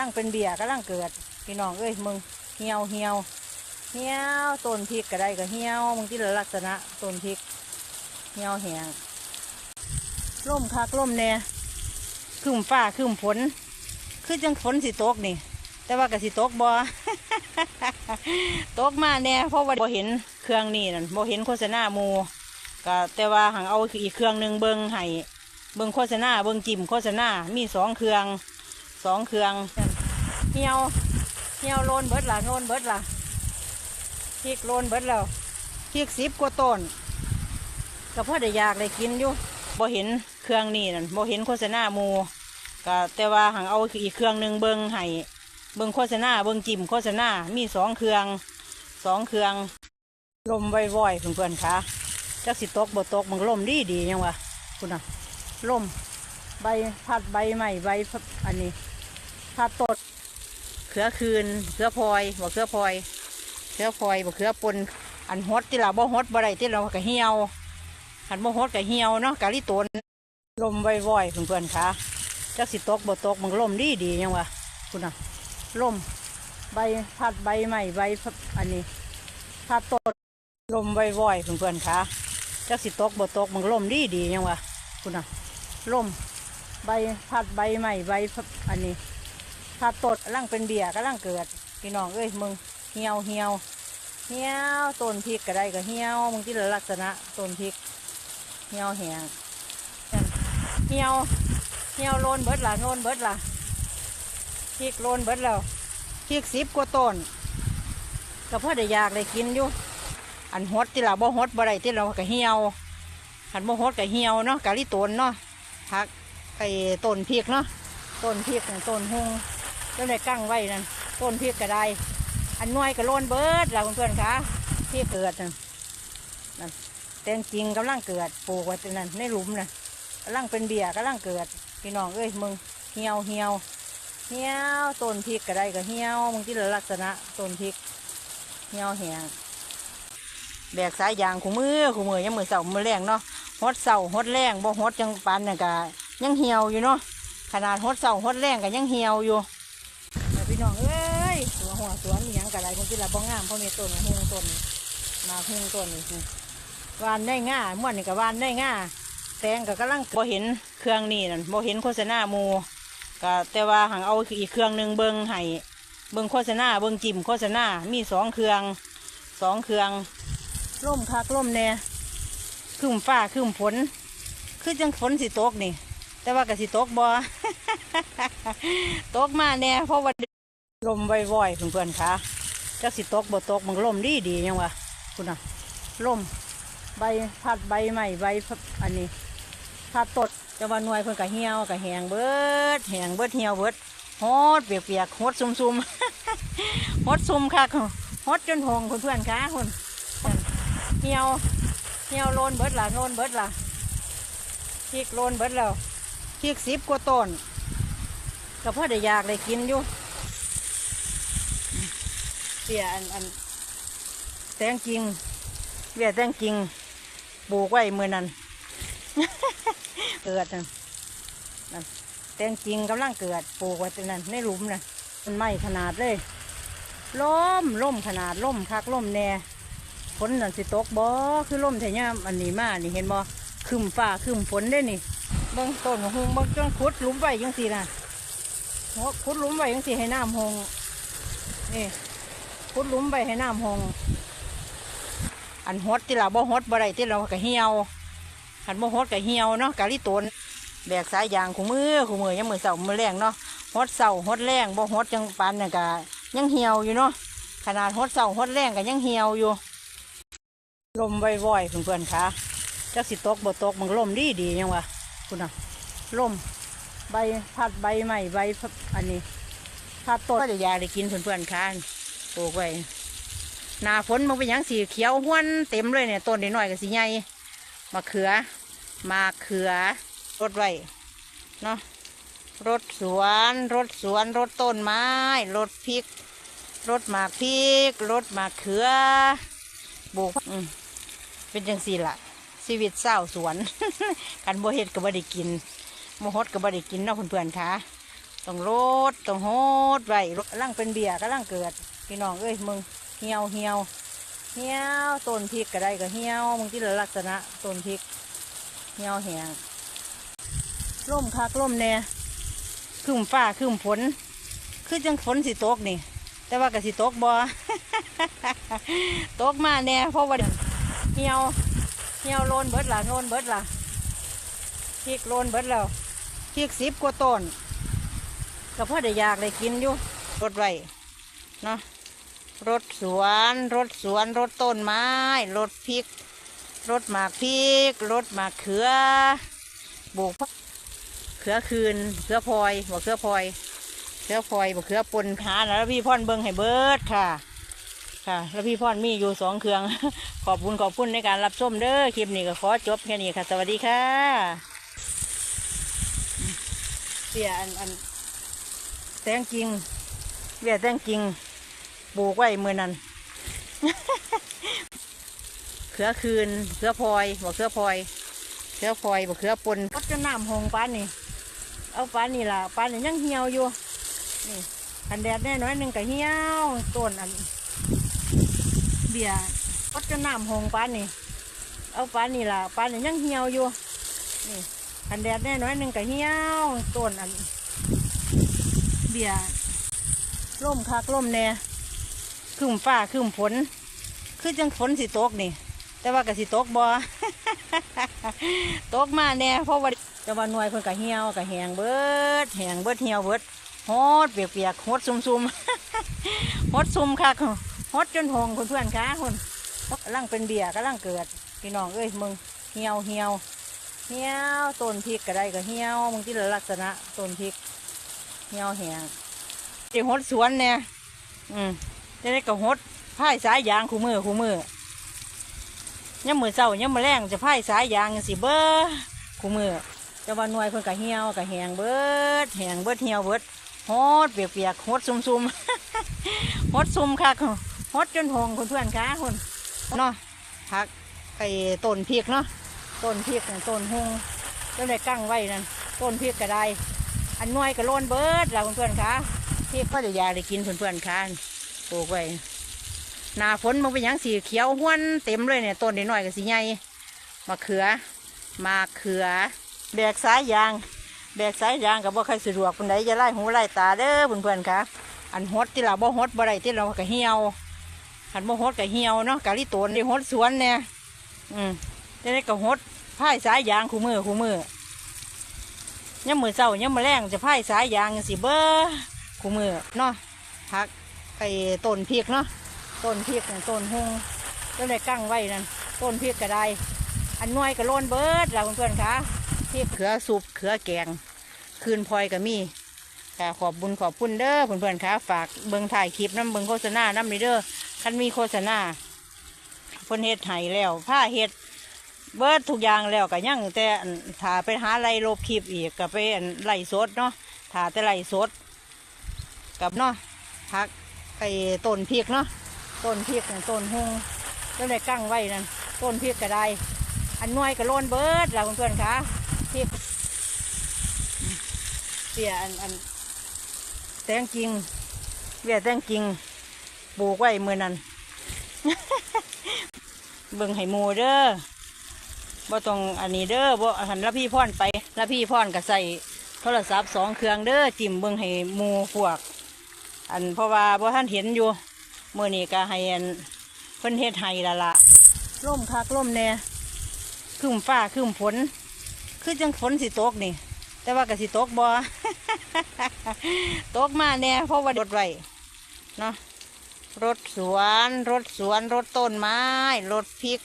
ลังเป็นเบียร์กำลังเกิด พี่น้องเอ้ยมึงเหี่ยวเหี่ยวเหี่ยวต้นพริกก็ได้ก็เหี่ยวมึงที่ลักษณะต้นพริกเหี่ยวแหงล่มคักล่มแน่ครึมฟ้าครึมฝนคือจังฝนสิตกนี่ แต่ว่าก็สิตกบ่ตกมาแน่เพราะว่าบ่เห็นเครื่องนี่นั่นบ่เห็นโฆษณาหมูก็แต่ว่าหังเอาอีกเครื่องหนึ่งเบิงให้เบิงโฆษณาเบิงจิ้มโฆษณามีสองเครื่อง สองเครื่องเหี่ยวเหี่ยวโลนเบิดล่ะโลนเบิดล่ะพริกโลนเบิดแล้วพริกสิบกว่าต้นก็พอได้อยากได้กินอยู่บ่เห็นเครื่องนี่นั่นบ่เห็นโฆษณาหมูก็แต่ว่าหังเอาอีกเครื่องหนึ่งเบิ่งให้เบิ่งโฆษณาเบิ่งจิ้มโฆษณา มีสองเครื่องสองเครื่องลมว่อยๆเพื่อนๆค่ะจักสิตกบ่ตกมันลมดีดีๆยังวะคุณน่ะลมใบพัดใบใหม่ใบพัดอันนี้ พัดตดเขือคืนเขือพลอยบ่เขือพลอยเขือพลอยบ่เขือปนอันฮดที่เราบ่ฮดบ่ได้ที่เราก็เหี่ยวหันบ่ฮดก็เหี่ยวเนาะกะลิตนลมว่อยๆเพื่อนๆค่ะจักสิตกบ่ตกมันลมดีดียังวะคุณน่ะลมใบพัดใบใหม่ใบอันนี้พัดตดลมว่อยๆเพื่อนๆค่ะจักสิตกบ่ตกมันลมดีดียังวะคุณน่ะลมใบพัดใบใหม่ใบอันนี้ พัดตดกำลังเป็นเบียร์กำลังเกิด พี่น้องเอ้ยมึงเหี่ยวเหี่ยวเหี่ยวต้นพริกก็ได้ก็เหี่ยวมึงที่ลักษณะต้นพริกเหี่ยวแหงเหี่ยวเหี่ยวโลนเบิดละโลนเบิดละพริกโลนเบิดแล้วพริกสิบกว่าต้นก็พ่อได้อยากได้กินอยู่อันฮดที่เราบ่ฮดบ่ได้ที่เราก็เหี่ยวอันบ่ฮดก็เหี่ยวเนาะกะลิตนเนาะพักไอ้ต้นพริกเนาะต้นพริกต้นหุง แล้วได้กั้งไว้นั่นต้นพริกก็ไดอันน้อยก็โลนเบิดแล้วเพื่อนๆคะพริกเกิดนั่นนั่นแตงจริงกำลังเกิดปลูกไว้ตรงนั้นในหลุมน่ะกำลังเป็นเบียร์กำลังเกิดพี่น้องเอ้ยมึงเหี่ยวเหี่ยวเหี่ยวต้นพริกก็ไดก็เหี่ยวบางทีลักษณะต้นพริกเหี่ยวแห้งแบกสายยางคู่มือคู่มือยังมือเสามือแรงเนาะฮดเสาฮดแรงบ่ฮดจังปานน่ะก็ยังเหี่ยวอยู่เนาะขนาดฮดเสาฮดแรงก็ยังเหี่ยวอยู่ น้องเอ้ยตัวหัวสวนอหยังก็ได้บางทีละบ่งงามเพราะมีต้นหงต้นมาหงต้นนี่วานได้ง่าม่วนนี่ก็วานได้ง่าแตงก็กำลังบ่เห็นเครื่องนี่นั่นบ่เห็นโฆษณามูก็แต่ว่าหังเอาอีกเครื่องหนึ่งเบิงให้เบิงโฆษณาเบิงจิ้มโฆษณา มีสองเครื่องสองเครื่องล่มคักล่มแน่ครึมฟ้าครึมฝนคือจังฝนสิตกนี่ แต่ว่าก็สิตกบ่ตกมาแน่เพราะว่า ลมว่อยๆเพื่อนๆค่ะจักสิตกบ่ตกมันลมดีดียังวะคุณน่ะลมใบพัดใบใหม่ใบอันนี้ถ้าตดจะว่าหน่วยเพิ่อนก็เหี่ยวก็แหงเบิดแหงเบิดเหี่ยวเบิดฮดเปียกๆฮดซุ่มๆฮดซุ่มค่ะฮดจนหงเพื่อนๆค่ะคุณเหี่ยวเหี่ยวโลนเบิดล่ะโลนเบิดล่ะพริกโลนเบิดแล้วพริกสิบกว่าต้นก็พ่อได้อยากได้กินอยู่ เปียอันอันแตงจริงเบียแตงจริงปลูกไว้มือนั้นเกิดนั่นแตงจริงกำลังเกิดปลูกไว้ตรงนั้นในหลุมน่ะมันไหม้ขนาดเลยล่มล่มขนาดล่มคักล่มแน่ฝนนั่นสิตกบ่คือล่มแถย่ามอันนี้มานี่เห็นบ่คืมฟ้าคืมฝนได้นี่เบิ่งต้นหงเบิ่งจ้องขุดหลุมไว้ยังสิน่ะหัวขุดหลุมไว้ยังสิให้น้ำหงนี่ ขุดหลุมไว้ให้น้ำหง อันฮดที่เราบ่ฮดบ่ได้ที่เราก็เหี่ยวหันโมฮดกับเหี่ยวเนาะกะลิตนแบกสายยางคู่มือคู่มือยังมือเสามือแรงเนาะฮดเสาฮดแรงบ่ฮดจังปานน่ะกะยังเหี่ยวอยู่เนาะขนาดฮดเสาฮดแรงก็ยังเหี่ยวอยู่ ลมว่อยๆเพื่อนๆค่ะจักสิตกบ่ตกมันลมดีดียังวะคุณน่ะลมใบพัดใบใหม่ใบอันนี้พัดต้นก็จะยาได้กินเพื่อนๆค่ะ ปลูกไว้หนาฝนมันเป็นหยังสีเขียวห้วนเต็มเลยเนี่ยต้นนิดหน่อยก็สีใหญ่มะเขือมะเขือรถไว้เนาะรถสวนรถสวนรถต้นไม้รถพริกรถหมากพริกรถมะเขือปลูกเป็นจังสี่ละชีวิตเศร้าสวน กันบ่เฮ็ดก็บ่ได้กินบ่ฮดก็บ่ได้กินเนาะเพื่อนๆค่ะต้องรดต้องโหดไว้ร่างเป็นเบียร์ก็ร่างเกิด พี่น้องเอ้ยมึงเหี่ยวเหี่ยวเหี่ยวต้นพริกก็ได้ก็เหี่ยวมึงที่ละลักษณะต้นพริกเหี่ยวแห้งร่มคักร่มแน่ครึ้มฟ้าครึ้มฝนคือจังฝนสิตกนี่ แต่ว่าก็สิตกบ่ตกมาแน่เพราะว่าเหี่ยวเหี่ยวโลนเบิดล่ะโลนเบิดล่ะพริกโลนเบิดแล้วพริกสิบกว่าต้นก็พอได้อยากได้กินอยู่รถไว้ เนาะรถสวนรถสวนรถต้นไม้รถพริกรถหมากพริกรถหมากเขือปลูกเขือคืนเขือพลอยบอกเขือพลอยเขือพลอยบอกเขือปนหาแล้วพี่พ่อนเบิงให้เบิดค่ะ ค่ะ แล้วพี่พ่อนมีอยู่สองเครื่อง ขอบคุณขอบคุณในการรับชมเด้อคลิปนี้ก็ขอจบแค่นี้ค่ะ สวัสดีค่ะเสียอันอันแตงจริงเบี้ยแตงจริง ปลูกไว้มือนั้นเขือคืนเขือพลอยบอกเขือพลอยเขือพลอยบอกเขือปนก็จะน้ำหงปานนี่ เอาปานนี่ล่ะปานนี่ยังเหี่ยวอยู่นี่อันแดดแน่น้อยหนึ่งก็เหี่ยวต้นอันเบี้ยก็จะน้ำหงปานนี่ เอาปานนี่ล่ะปานนี่ยังเหี่ยวอยู่นี่อันแดดแน่น้อยหนึ่งก็เหี่ยวต้นอันเบียร์ร่มคักร่มแน่ ครึ้มฟ้าครึ้มฝนคือจังฝนสิตกนี่ แต่ว่าก็สิตกบ่ตกมาแน่เพราะว่าแต่ว่าหน่วยเพิ่นก็เหี่ยวก็แหงเบิดแหงเบิดเหี่ยวเบิดฮดเปียกๆฮดซุ่มๆฮดซุ่มคักฮดจนหงเพื่อนค่ะคนกำลังเป็นเบียร์กำลังเกิดพี่น้องเอ้ยมึงเหี่ยวเหี่ยวเหี่ยวต้นพริกก็ได้ก็เหี่ยวมึงที่ลักษณะต้นพริกเหี่ยวแหงไอ้หดสวนเนี่ยอืม จะได้กับหดพายสายยางคู่มือคู่มือย่ำมือเศร้าย่ำมือแรงจะพายสายยางสิเบ้อคู่มือจะว่าหน่วยเพิ่นกะเหี่ยวกะแหงเบิดแหงเบิดเหี่ยวเบิดหดเปียกๆหดซุ่มๆหดซุ่มค่ะหดจนหงเพื่อนค่ะคนเนาะพักไอ้ต้นพริกเนาะต้นพริกน่ะต้นหงก็เลยกั้งไว้นั่นต้นพริกก็ได้อันน้อยก็โลนเบิดเราเพื่อนๆคะที่พ่อเดี๋ยวยาได้กินเพื่อนๆค่ะ ปลูกไว้หนาฝนมันเป็นหยังสีเขียวห้วนเต็มเลยเนี่ยต้นน้อยๆก็สีใหญ่มะเขือมะเขือ แบกสายยาง แบกสายยางกับบ่ใครสะดวกคนใดจะไล่หูไล่ตาเด้อเพื่อนๆคะอันฮดที่เราบ่ฮดบ่ได้ที่เราก็เหี่ยวอันบ่ฮดก็เหี่ยวเนาะกะลิโตนได้ฮดสวนเนี่ยอืมจะได้ก็ฮดพายสายยางคู่มือคู่มือย่ำมือเศร้าย่ำมือแรงจะพายสายยางจังสิเบ้อคู่มือเนาะพัก ไอ้ต้นพริกเนาะต้นพริกน่ะต้นหงก็เลยกั้งไว้นั่นต้นพริกก็ได้ อันน้อยก็โลนเบิดเราเพื่อนๆคะพริกเขือสุปเขือแกง คืนพลอยก็มีค่ะขอบบุญขอบคุณเด้อเพื่อนๆคะฝากเบิ้งถ่ายคลิปน้ำเบิ้งโฆษณาน้ำนี่เด้อคันมีโฆษณาเพิ่นเฮ็ดไห้แล้วผ้าเฮ็ดเบิดทุกอย่างแล้วก็ยังแต่ถ้าไปหาไล่ลบคลิปอีกก็ไปไล่สดเนาะถ้าแต่ไล่สดกับเนาะพัก ไอ้ต้นพริกเนาะต้นพริกต้นหงก็เลยกั้งไว้นั่นต้นพริกก็ได้ อันน้อยก็โลนเบิดเราเพื่อนๆคะพริกเสียอันอันแตงจริงเบี้ยแตงจริงปลูกไว้เมื่อนั้นเบิ่งให้หมูเด้อบ่ต้องอันนี้เด้อบ่หันละพี่พ่อนไปละพี่พ่อนก็ใส่โทรศัพท์สองเครื่องเด้อจิ้มเบิ่งให้หมูพวก อันเพราะว่าบ่ท่านเห็นอยู่เมื้อนี้ก็ให้อันเพิ่นเฮ็ดให้ละละร่มคักร่มแน่ครึ้มฟ้าครึ้มฝนคือจังฝนสิตกนี่ แต่ว่าก็สิตกบ่ตกมาแน่เพราะว่ารถไว้เนาะรถสวนรถสวนรถต้นไม้รถพริก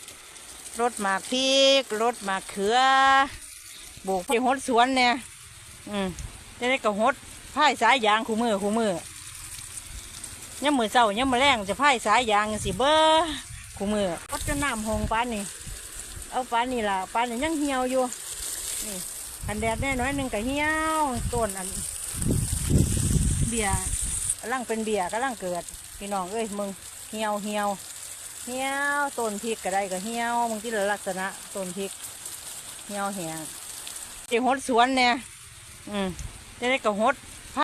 รถหมากพริกรถหมากเขือปลูกไปหดสวนเนี่ยอืมจะได้กับหดพายสายยางคู่มือคู่มือ ย่ำมือเศร้าย่ำมือแรงจะพายสายยางสิเบ้อคู่มือวัดจะน้ำหงปานนี่ เอาปานนี่ล่ะปานนี่ยังเหี่ยวอยู่ นี่อันแดดแน่น้อยหนึ่งก็เหี่ยวต้นอัน เบียร์กำลังเป็นเบียร์กำลังเกิด พี่น้องเอ้ยมึงเหี่ยวเหี่ยวเหี่ยวต้นพริกก็ได้ก็เหี่ยวบางทีละลักษณะต้นพริกเหี่ยวแหงไอ้หดสวนเนี่ยอืมจะได้ก็หด